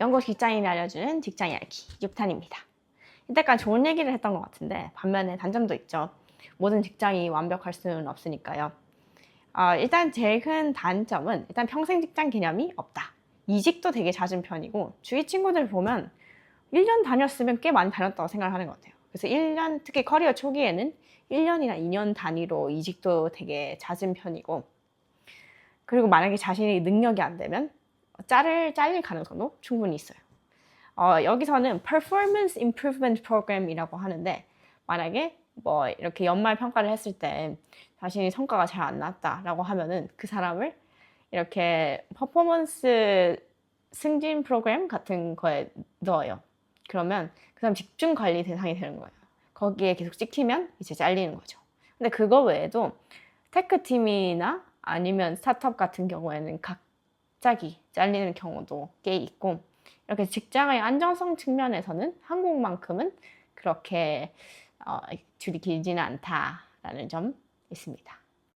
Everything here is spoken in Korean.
영국 직장인이 알려주는 직장 이야기 6탄입니다. 이때까지 좋은 얘기를 했던 것 같은데 반면에 단점도 있죠. 모든 직장이 완벽할 수는 없으니까요. 어, 일단 제일 큰 단점은 일단 평생 직장 개념이 없다. 이직도 되게 잦은 편이고 주위 친구들 보면 1년 다녔으면 꽤 많이 다녔다고 생각을 하는 것 같아요. 그래서 1년, 특히 커리어 초기에는 1년이나 2년 단위로 이직도 되게 잦은 편이고 그리고 만약에 자신이 능력이 안 되면 자를 잘릴 가능성도 충분히 있어요. 어, 여기서는 performance improvement program이라고 하는데 만약에 뭐 이렇게 연말 평가를 했을 때 자신이 성과가 잘 안 났다라고 하면은 그 사람을 이렇게 퍼포먼스 승진 프로그램 같은 거에 넣어요. 그러면 그 사람 집중 관리 대상이 되는 거예요. 거기에 계속 찍히면 이제 잘리는 거죠. 근데 그거 외에도 테크 팀이나 아니면 스타트업 같은 경우에는 갑자기 잘리는 경우도 꽤 있고 이렇게 직장의 안정성 측면에서는 한국만큼은 그렇게 어, 줄이 길지는 않다라는 점 있습니다.